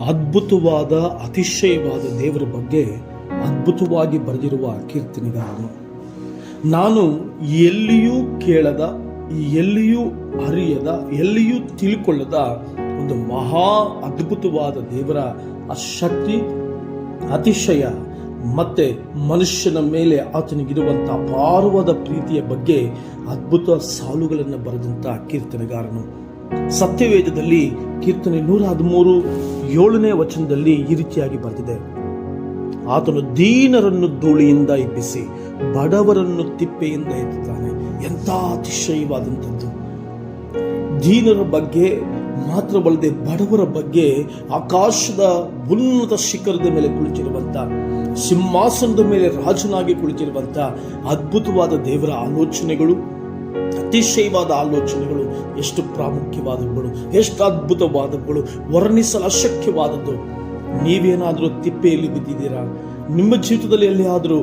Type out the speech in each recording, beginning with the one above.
ಅದ್ಭುತವಾದ, ಅತಿಶಯವಾದ ದೇವರ ಬಗ್ಗೆ ಅದ್ಭುತವಾಗಿ ಬರೆದಿರುವ ಕೀರ್ತನೆಗಾರನು ನಾನು ಎಲ್ಲಿಯೂ ಕೇಳದ, ಎಲ್ಲಿಯೂ ಅರಿಯದ, ಎಲ್ಲಿಯೂ ತಿಳ್ಕೊಳ್ಳದ ಒಂದು ಮಹಾ ಅದ್ಭುತವಾದ ದೇವರ ಆ ಶಕ್ತಿ, ಅತಿಶಯ ಮತ್ತೆ ಮನುಷ್ಯನ ಮೇಲೆ ಆತನಿಗಿರುವಂಥ ಅಪಾರವಾದ ಪ್ರೀತಿಯ ಬಗ್ಗೆ ಅದ್ಭುತ ಸಾಲುಗಳನ್ನು ಬರೆದಂಥ ಕೀರ್ತನೆಗಾರನು. ಸತ್ಯವೇದದಲ್ಲಿ ಕೀರ್ತನೆ ನೂರ ಹದಿಮೂರು ಏಳನೇ ವಚನದಲ್ಲಿ ಈ ರೀತಿಯಾಗಿ ಬರೆದಿದೆ. ಆತನು ದೀನರನ್ನು ಧೂಳಿಯಿಂದ ಎಬ್ಬಿಸಿ ಬಡವರನ್ನು ತಿಪ್ಪೆಯಿಂದ ಎತ್ತುತ್ತಾನೆ ಎಂಥ ಅತಿಶಯವಾದಂಥದ್ದು. ದೀನರ ಬಗ್ಗೆ ಮಾತ್ರವಲ್ಲದೆ ಬಡವರ ಬಗ್ಗೆ ಆಕಾಶದ ಉನ್ನತ ಶಿಖರದ ಮೇಲೆ ಕುಳಿತಿರುವಂತ ಸಿಂಹಾಸನದ ಮೇಲೆ ರಾಜನಾಗಿ ಕುಳಿತಿರುವಂತ ಅದ್ಭುತವಾದ ದೇವರ ಆಲೋಚನೆಗಳು ಅತಿಶಯವಾದ ಆಲೋಚನೆಗಳು, ಎಷ್ಟು ಪ್ರಾಮುಖ್ಯವಾದವುಗಳು, ಎಷ್ಟು ಅದ್ಭುತವಾದವುಗಳು, ವರ್ಣಿಸಲು ಅಶಕ್ಯವಾದದ್ದು. ನೀವೇನಾದರೂ ತಿಪ್ಪೆಯಲ್ಲಿ ಬಿದ್ದಿದ್ದೀರಾ? ನಿಮ್ಮ ಜೀವಿತದಲ್ಲಿ ಎಲ್ಲಿಯಾದರೂ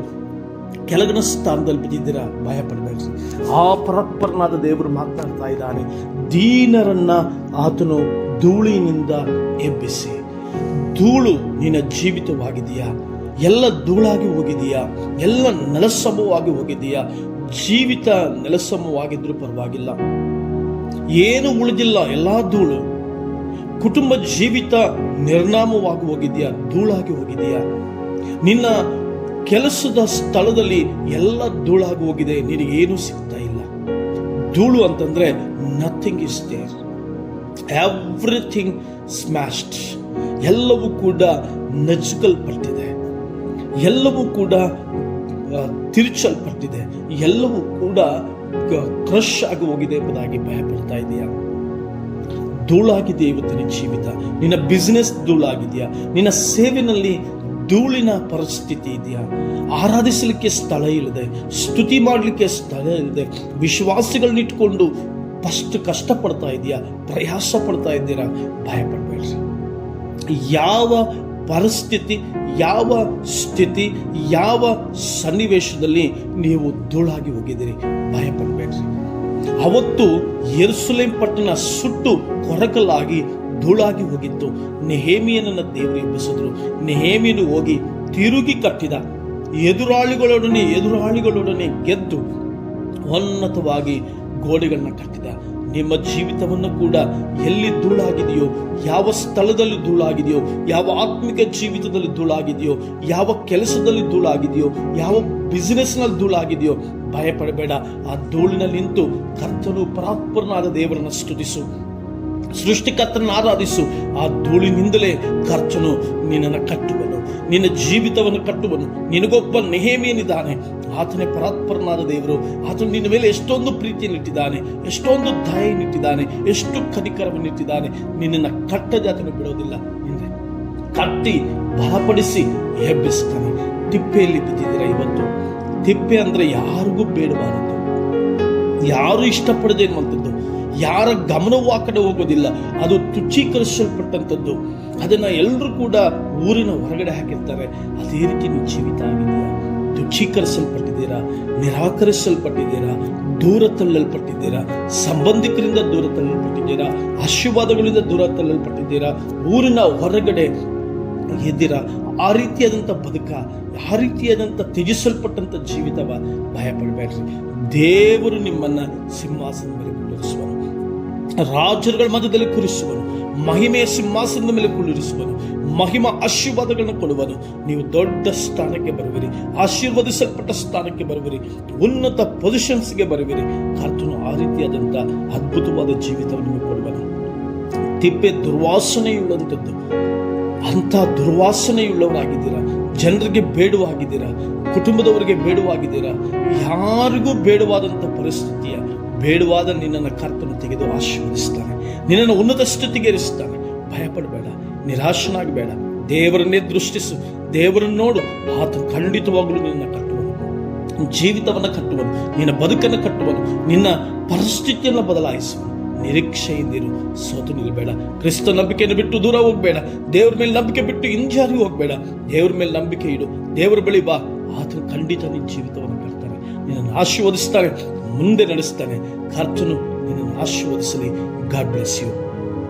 ಕೆಳಗಿನ ಸ್ಥಾನದಲ್ಲಿ ಬಿದ್ದಿದ್ದೀರಾ? ಭಯ ಪಡಬೇಡ್ರಿ ಆ ಪರಪರನಾದ ದೇವರು ಮಾತನಾಡ್ತಾ ಇದ್ದಾನೆ. ದೀನರನ್ನ ಆತನು ಧೂಳಿನಿಂದ ಎಬ್ಬಿಸಿ, ಧೂಳು ನಿನ್ನ ಜೀವಿತವಾಗಿದೆಯಾ? ಎಲ್ಲ ಧೂಳಾಗಿ ಹೋಗಿದೆಯಾ? ಎಲ್ಲ ನಲಸಭವಾಗಿ ಹೋಗಿದೆಯಾ? ಜೀವಿತ ನೆಲಸಮವಾಗಿದ್ರೂ ಪರವಾಗಿಲ್ಲ. ಏನು ಉಳಿದಿಲ್ಲ, ಎಲ್ಲ ಧೂಳು. ಕುಟುಂಬ ಜೀವಿತ ನಿರ್ನಾಮವಾಗಿ ಹೋಗಿದೆಯಾ, ಧೂಳಾಗಿ ಹೋಗಿದೆಯಾ? ನಿನ್ನ ಕೆಲಸದ ಸ್ಥಳದಲ್ಲಿ ಎಲ್ಲ ಧೂಳಾಗಿ ಹೋಗಿದೆ, ನಿನಗೇನು ಸಿಗ್ತಾ ಇಲ್ಲ. ಧೂಳು ಅಂತಂದ್ರೆ nothing is there everything smashed ಎಲ್ಲವೂ ಕೂಡ ನಜುಕಲ್ಪಟ್ಟಿದೆ ಎಲ್ಲವೂ ಕೂಡ ತಿರುಚಲ್ಪಟ್ಟಿದೆ. ಎಲ್ಲವೂ ಕೂಡ ಕ್ರಶ್ ಆಗಿ ಹೋಗಿದೆ ಎಂಬುದಾಗಿ ಭಯಪಡ್ತಾ ಇದೆಯಾ? ಧೂಳಾಗಿದೆ ಇವತ್ತಿನ ಜೀವಿತ? ನಿನ್ನ ಬಿಸ್ನೆಸ್ ಧೂಳಾಗಿದೆಯಾ? ನಿನ್ನ ಸೇವೆನಲ್ಲಿ ಧೂಳಿನ ಪರಿಸ್ಥಿತಿ ಇದೆಯಾ? ಆರಾಧಿಸಲಿಕ್ಕೆ ಸ್ಥಳ ಇಲ್ಲದೆ, ಸ್ತುತಿ ಮಾಡಲಿಕ್ಕೆ ಸ್ಥಳ ಇಲ್ಲದೆ ವಿಶ್ವಾಸಿಗಳನ್ನಿಟ್ಕೊಂಡು ಫಸ್ಟ್ ಕಷ್ಟಪಡ್ತಾ ಇದೆಯಾ? ಪ್ರಯಾಸ ಪಡ್ತಾ ಇದ್ದೀರಾ? ಭಯಪಡಬೇಡ್ರಿ. ಯಾವ ಪರಿಸ್ಥಿತಿ ಯಾವ ಸ್ಥಿತಿ, ಯಾವ ಸನ್ನಿವೇಶದಲ್ಲಿ ನೀವು ಧೂಳಾಗಿ ಹೋಗಿದ್ದೀರಿ? ಭಯಪಡಬೇಡ್ರಿ. ಅವತ್ತು ಯೆರೂಸಲೇಂ ಪಟ್ಟಣ ಸುಟ್ಟು ಕೊರಕಲಾಗಿ ಧೂಳಾಗಿ ಹೋಗಿತ್ತು. ನೆಹೇಮಿಯನನ್ನ ದೇವರು ಎಬ್ಬಿಸಿದ್ರು. ನೆಹೇಮಿಯನು ಹೋಗಿ ತಿರುಗಿ ಕಟ್ಟಿದ. ಎದುರಾಳಿಗಳೊಡನೆ ಎದುರಾಳಿಗಳೊಡನೆ ಗೆದ್ದು ಉನ್ನತವಾಗಿ ಗೋಡೆಗಳನ್ನ ಕಟ್ಟಿದ. ನಿಮ್ಮ ಜೀವಿತವನ್ನು ಕೂಡ ಎಲ್ಲಿ ಧೂಳಾಗಿದೆಯೋ, ಯಾವ ಸ್ಥಳದಲ್ಲಿ ಧೂಳಾಗಿದೆಯೋ, ಯಾವ ಆತ್ಮಿಕ ಜೀವಿತದಲ್ಲಿ ಧೂಳಾಗಿದೆಯೋ, ಯಾವ ಕೆಲಸದಲ್ಲಿ ಧೂಳಾಗಿದೆಯೋ, ಯಾವ ಬಿಸಿನೆಸ್ನಲ್ಲಿ ಧೂಳಾಗಿದೆಯೋ, ಭಯಪಡಬೇಡ. ಆ ಧೂಳಿನಲ್ಲಿ ನಿಂತು ಕರ್ತನು ಪರಾತ್ಪರನಾದ ದೇವರನ್ನು ಸ್ತುತಿಸು. ಸೃಷ್ಟಿಕರ್ತನ ಆರಾಧಿಸು. ಆ ಧೂಳಿನಿಂದಲೇ ಕರ್ತನು ನಿನ್ನನ್ನು ಕಟ್ಟುವನು. ನಿನ್ನ ಜೀವಿತವನ್ನು ಕಟ್ಟುವನು. ನಿನಗೊಬ್ಬ ನೆಹೇಮಿಯನಿದ್ದಾನೆ. ಆತನೇ ಪರಾತ್ಪರನಾದ ದೇವರು. ಆತನು ನಿನ್ನ ಮೇಲೆ ಎಷ್ಟೊಂದು ಪ್ರೀತಿಯನ್ನಿಟ್ಟಿದ್ದಾನೆ ಎಷ್ಟೊಂದು ದಯೆಯನ್ನಿಟ್ಟಿದ್ದಾನೆ ಎಷ್ಟು ಕನಿಕರವನ್ನಿಟ್ಟಿದ್ದಾನೆ ನಿನ್ನನ್ನು ಕಟ್ಟದೆ ಆತನು ಬಿಡೋದಿಲ್ಲ. ನಿನ್ನೆ ಕಟ್ಟಿ ಬಲಪಡಿಸಿ ಎಬ್ಬಿಸ್ತಾನೆ. ತಿಪ್ಪೆಯಲ್ಲಿ ಬಿದ್ದಿದ್ದೀರಾ ಇವತ್ತು? ತಿಪ್ಪೆ ಅಂದ್ರೆ ಯಾರಿಗೂ ಬೇಡಬಾರದು ಯಾರು ಇಷ್ಟಪಡದೆ ಅನ್ನುವಂಥದ್ದು ಯಾರ ಗಮನವೂ ಆ ಕಡೆ ಹೋಗೋದಿಲ್ಲ. ಅದು ತುಚ್ಛೀಕರಿಸಲ್ಪಟ್ಟಂಥದ್ದು ಅದನ್ನ ಎಲ್ಲರೂ ಕೂಡ ಊರಿನ ಹೊರಗಡೆ ಹಾಕಿರ್ತಾರೆ. ಅದೇ ರೀತಿ ನೀವು ಜೀವಿತ ಆಗಿದೆಯಾ ತುಚ್ಛೀಕರಿಸಲ್ಪಟ್ಟಿದ್ದೀರಾ ನಿರಾಕರಿಸಲ್ಪಟ್ಟಿದ್ದೀರಾ? ದೂರ ತಳ್ಳಲ್ಪಟ್ಟಿದ್ದೀರಾ? ಸಂಬಂಧಿಕರಿಂದ ದೂರ ತಳ್ಳಲ್ಪಟ್ಟಿದ್ದೀರಾ? ಆಶೀರ್ವಾದಗಳಿಂದ ದೂರ ತಳ್ಳಲ್ಪಟ್ಟಿದ್ದೀರಾ? ಊರಿನ ಹೊರಗಡೆ ಎದ್ದಿರ? ಆ ರೀತಿಯಾದಂಥ ಬದುಕ, ಆ ರೀತಿಯಾದಂಥ ತ್ಯಜಿಸಲ್ಪಟ್ಟಂಥ ಜೀವಿತವ ಭಯಪಡಬೇಡ್ರಿ. ದೇವರು ನಿಮ್ಮನ್ನ ಸಿಂಹಾಸನ ಮೇಲೆ ಕುಳ್ಳಿರಿಸುವನು ರಾಜರುಗಳ ಮಧ್ಯದಲ್ಲಿ ಕುರಿಸುವನು, ಮಹಿಮೆಯ ಸಿಂಹಾಸನದ ಮೇಲೆ ಕುಳ್ಳಿರಿಸುವನು, ಮಹಿಮ ಆಶೀರ್ವಾದಗಳನ್ನು ಕೊಡುವನು. ನೀವು ದೊಡ್ಡ ಸ್ಥಾನಕ್ಕೆ ಬರುವಿರಿ, ಆಶೀರ್ವದಿಸಲ್ಪಟ್ಟ ಸ್ಥಾನಕ್ಕೆ ಬರುವಿರಿ, ಉನ್ನತ ಪೊಸಿಷನ್ಸ್ಗೆ ಬರುವಿರಿ. ಕರ್ತನು ಆ ರೀತಿಯಾದಂಥ ಅದ್ಭುತವಾದ ಜೀವಿತವನ್ನು ಕೊಡುವನು. ತಿಪ್ಪೆ ದುರ್ವಾಸನೆಯುಳ್ಳಂಥದ್ದು ಅಂಥ ದುರ್ವಾಸನೆಯುಳ್ಳವರಾಗಿದ್ದೀರಾ? ಜನರಿಗೆ ಬೇಡವಾಗಿದ್ದೀರಾ? ಕುಟುಂಬದವರಿಗೆ ಬೇಡವಾಗಿದ್ದೀರಾ? ಯಾರಿಗೂ ಬೇಡವಾದಂಥ ಪರಿಸ್ಥಿತಿಯ ಬೇಡವಾದ ನಿನ್ನನ್ನು ಕರ್ತನು ತೆಗೆದು ಆಶೀರ್ವದಿಸ್ತಾನೆ. ನಿನ್ನನ್ನು ಉನ್ನತ ಸ್ಥಿತಿಗೆ ಏರಿಸ್ತಾನೆ ಭಯಪಡಬೇಡ, ನಿರಾಶನಾಗಬೇಡ. ದೇವರನ್ನೇ ದೃಷ್ಟಿಸು, ದೇವರನ್ನು ನೋಡು. ಆತನು ಖಂಡಿತವಾಗಲೂ ನಿನ್ನ ಕಟ್ಟುವನು. ಜೀವಿತವನ್ನು ಕಟ್ಟುವನು, ನಿನ್ನ ಬದುಕನ್ನು ಕಟ್ಟುವನು, ನಿನ್ನ ಪರಿಸ್ಥಿತಿಯನ್ನು ಬದಲಾಯಿಸುವನು. ನಿರೀಕ್ಷೆಯಿಂದಿರು, ಸೋತು ನಿಲ್ಲಬೇಡ ಕ್ರಿಸ್ತ ನಂಬಿಕೆಯನ್ನು ಬಿಟ್ಟು ದೂರ ಹೋಗಬೇಡ. ದೇವ್ರ ಮೇಲೆ ನಂಬಿಕೆ ಬಿಟ್ಟು ಹಿಂಜಾರಿ ಹೋಗಬೇಡ. ದೇವ್ರ ಮೇಲೆ ನಂಬಿಕೆ ಇಡು. ದೇವ್ರ ಬಳಿ ಬಾ. ಆತನು ಖಂಡಿತ ನಿನ್ನ ಜೀವಿತವನ್ನು ಕಟ್ತಾನೆ. ನಿನ್ನನ್ನು ಆಶೀರ್ವದಿಸ್ತಾನೆ. ಮುಂದೆ ನಡೆಸ್ತಾನೆ ಕರ್ತನು ನಿನ್ನನ್ನು ಆಶೀರ್ವದಿಸಲಿ. God bless you